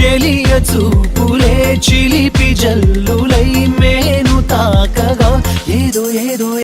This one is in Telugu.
చెలియ చూపులే చిలిపి జల్లులై మేను తాకగా. ఏదో ఏదో